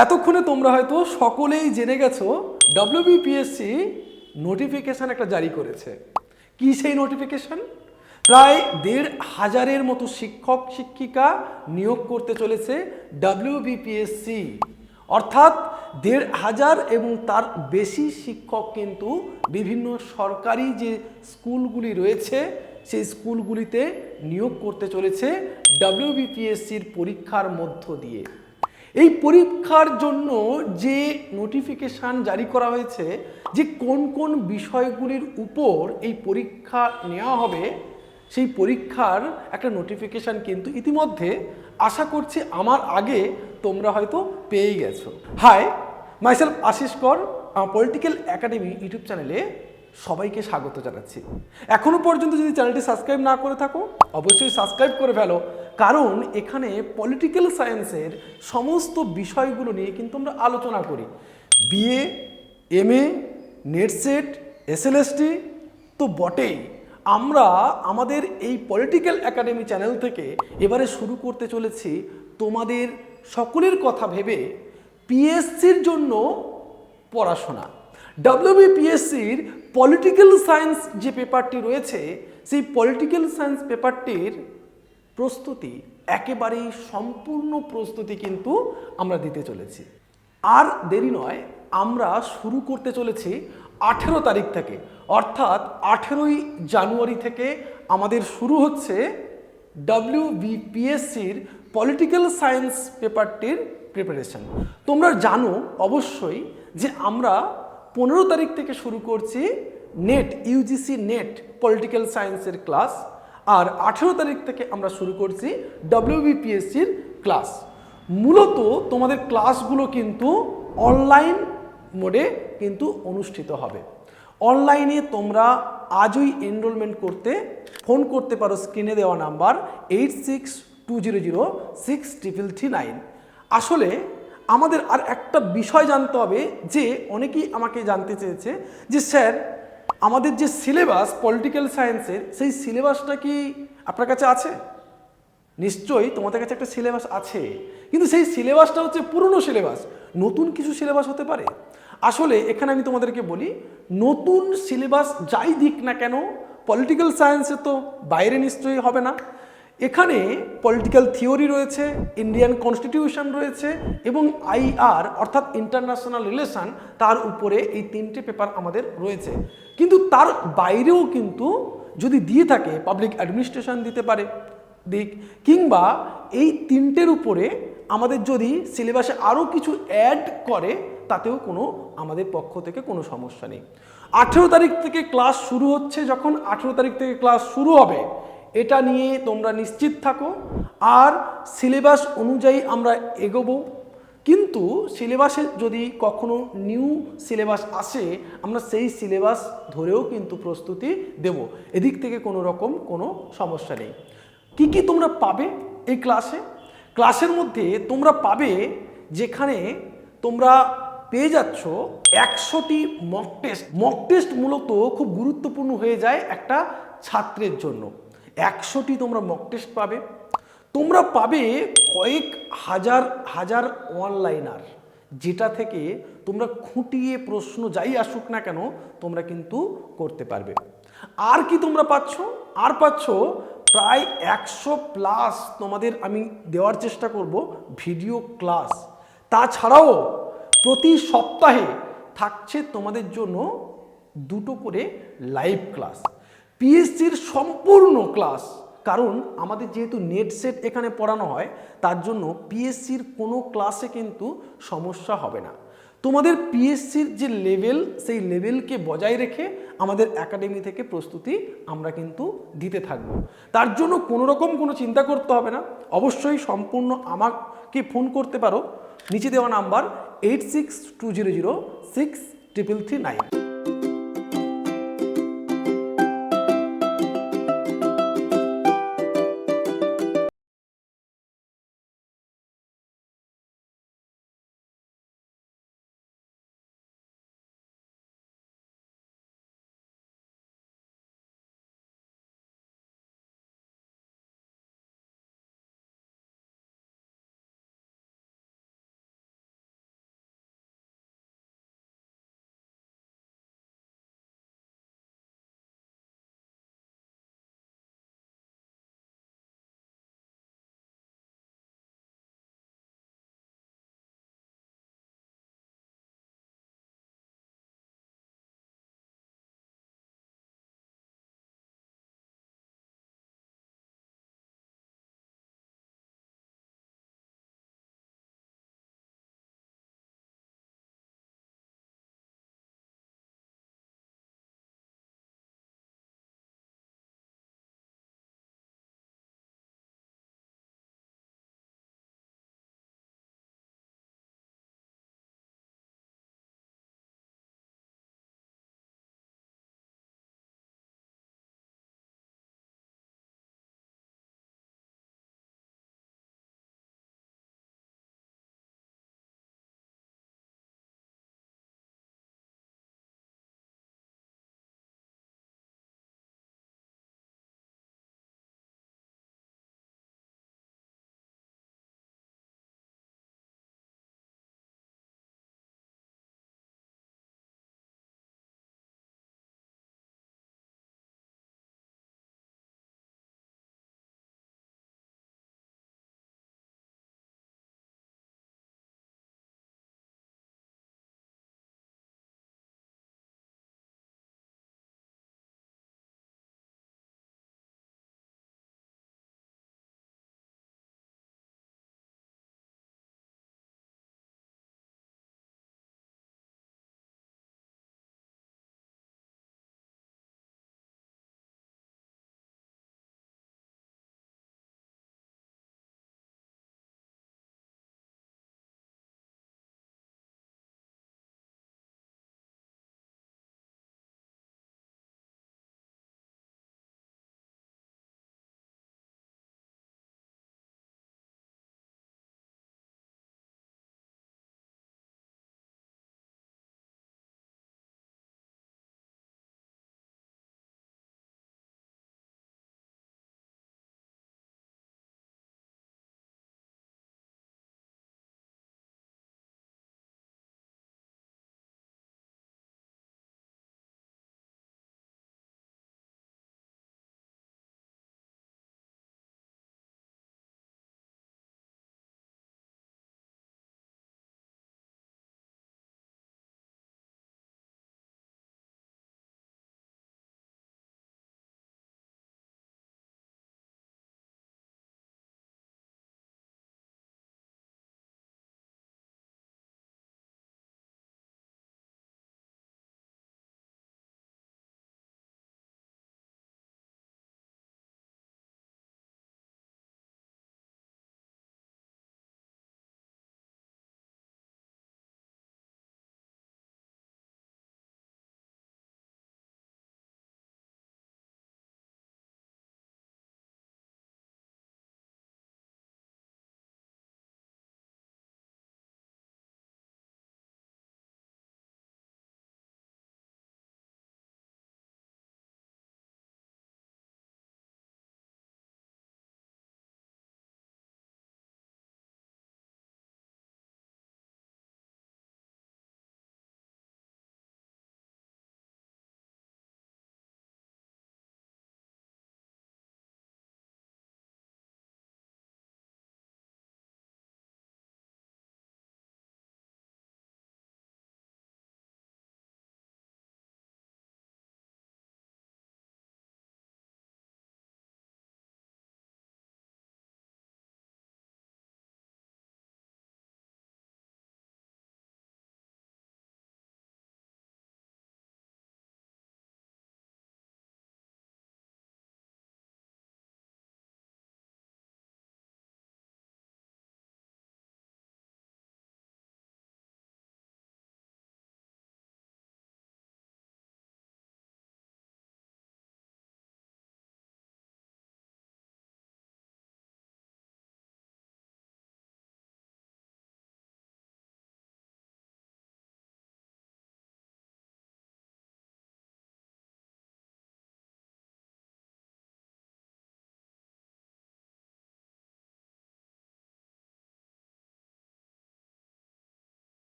এতক্ষণে তোমরা হয়তো সকলেই জেনে গেছো ডব্লিউবিপিএসসি নোটিফিকেশন একটা জারি করেছে। কি সেই নোটিফিকেশন প্রায় দেড় হাজারের মতো শিক্ষক, শিক্ষিকা নিয়োগ করতে চলেছে ডব্লিউবিপিএসসি অর্থাৎ দেড় হাজার এবং তার বেশি শিক্ষক কিন্তু বিভিন্ন সরকারি যে স্কুলগুলি রয়েছে, সেই স্কুলগুলিতে নিয়োগ করতে চলেছে ডব্লিউবিপিএসসির পরীক্ষার মধ্য দিয়ে। এই পরীক্ষার জন্য যে নোটিফিকেশান জারি করা হয়েছে, যে কোন কোন বিষয়গুলির উপর এই পরীক্ষা নেওয়া হবে, সেই পরীক্ষার একটা নোটিফিকেশান কিন্তু ইতিমধ্যে আশা করছি আমার আগে তোমরা হয়তো পেয়ে গেছো। হাই মাইসেলফ আশিস কর পলিটিক্যাল একাডেমি ইউটিউব চ্যানেলে সবাইকে স্বাগত জানাচ্ছি। এখনও পর্যন্ত যদি চ্যানেলটি সাবস্ক্রাইব না করে থাকো, অবশ্যই সাবস্ক্রাইব করে ফেলো। কারণ এখানে পলিটিক্যাল সায়েন্সের সমস্ত বিষয়গুলো নিয়ে কিন্তু আমরা আলোচনা করি। বিএ, এমএ নেটসেট এসএলএসটি তো বটেই। আমরা আমাদের এই পলিটিক্যাল একাডেমি চ্যানেল থেকে এবারে শুরু করতে চলেছি তোমাদের সকলের কথা ভেবে পিএসসির জন্য পড়াশোনা। ডব্লিউবিপিএসসির পলিটিক্যাল সায়েন্স যে পেপারটি রয়েছে, সেই পলিটিক্যাল সায়েন্স পেপারটির প্রস্তুতি একেবারেই সম্পূর্ণ প্রস্তুতি কিন্তু আমরা দিতে চলেছি। আর দেরি নয়, আমরা শুরু করতে চলেছি আঠেরো তারিখ থেকে, অর্থাৎ আঠেরোই জানুয়ারি থেকে আমাদের শুরু হচ্ছে ডব্লিউবিপিএসসির পলিটিক্যাল সায়েন্স পেপারটির প্রিপারেশন তোমরা জানো অবশ্যই যে আমরা পনেরো তারিখ থেকে শুরু করছি নেট ইউজিসি নেট পলিটিক্যাল সায়েন্সের ক্লাস। আর আঠেরো তারিখ থেকে আমরা শুরু করছি ডব্লিউবিপিএসসির ক্লাস। মূলত তোমাদের ক্লাসগুলো কিন্তু অনলাইন মোডে কিন্তু অনুষ্ঠিত হবে। অনলাইনে তোমরা আজই এনরোলমেন্ট করতে ফোন করতে পারো স্ক্রিনে দেওয়া number eight six two zero zero six triple three nine আসলে আমাদের আর একটা বিষয় জানতে হবে যে অনেকেই আমাকে জানতে চেয়েছে যে স্যার, আমাদের যে সিলেবাস, পলিটিক্যাল সায়েন্সের, সেই সিলেবাসটা কি আপনার কাছে আছে? নিশ্চয়ই তোমাদের কাছে একটা সিলেবাস আছে। কিন্তু সেই সিলেবাসটা হচ্ছে পুরনো সিলেবাস। নতুন কিছু সিলেবাস হতে পারে। আসলে এখানে আমি তোমাদেরকে বলি, নতুন সিলেবাস যাই দিক না কেন, পলিটিক্যাল সায়েন্সে তো বাইরে নিশ্চয়ই হবে না। এখানে পলিটিক্যাল থিওরি রয়েছে ইন্ডিয়ান কনস্টিটিউশন রয়েছে এবং আইআর অর্থাৎ ইন্টারন্যাশনাল রিলেশন তার উপরে এই তিনটে পেপার আমাদের রয়েছে। কিন্তু তার বাইরেও কিন্তু যদি দিয়ে থাকে পাবলিক অ্যাডমিনিস্ট্রেশন দিতে পারে, দিক, কিংবা এই তিনটের উপরে আমাদের যদি সিলেবাসে আরও কিছু অ্যাড করে, তাতেও কোনো আমাদের পক্ষ থেকে কোনো সমস্যা নেই। আঠেরো তারিখ থেকে ক্লাস শুরু হচ্ছে, যখন আঠেরো তারিখ থেকে ক্লাস শুরু হবে এটা নিয়ে তোমরা নিশ্চিত থাকো। আর সিলেবাস অনুযায়ী আমরা এগোবো। কিন্তু সিলেবাসে যদি কখনো নিউ সিলেবাস আসে, আমরা সেই সিলেবাস ধরেও কিন্তু প্রস্তুতি দেব। এদিক থেকে কোনো রকম কোনো সমস্যা নেই। কি কি তোমরা পাবে এই ক্লাসে ক্লাসের মধ্যে তোমরা পাবে যেখানে তোমরা পেয়ে যাচ্ছ একশোটি মক টেস্ট মক টেস্ট মূলত খুব গুরুত্বপূর্ণ হয়ে যায় একটা ছাত্রের জন্য। একশোটি তোমরা মক টেস্ট পাবে। তোমরা পাবে কয়েক হাজার হাজার অনলাইনার যেটা থেকে তোমরা খুঁটিয়ে প্রশ্ন যাই আসুক না কেন, তোমরা কিন্তু করতে পারবে। আর কি তোমরা পাচ্ছ? আর পাচ্ছ প্রায় একশো প্লাস তোমাদের আমি দেওয়ার চেষ্টা করব ভিডিও ক্লাস তাছাড়াও প্রতি সপ্তাহে থাকছে তোমাদের জন্য দুটো করে লাইভ ক্লাস পিএসসির সম্পূর্ণ ক্লাস কারণ আমাদের যেহেতু নেট সেট এখানে পড়ানো হয়, তার জন্য পিএসসির কোনো ক্লাসে কিন্তু সমস্যা হবে না। তোমাদের পিএসসির যে লেভেল সেই লেভেলকে বজায় রেখে আমাদের একাডেমি থেকে প্রস্তুতি আমরা কিন্তু দিতে থাকব। তার জন্য কোনো রকম কোনো চিন্তা করতে হবে না। অবশ্যই সম্পূর্ণ আমাকে ফোন করতে পারো। নিচে দেওয়া number eight six two zero zero six triple three nine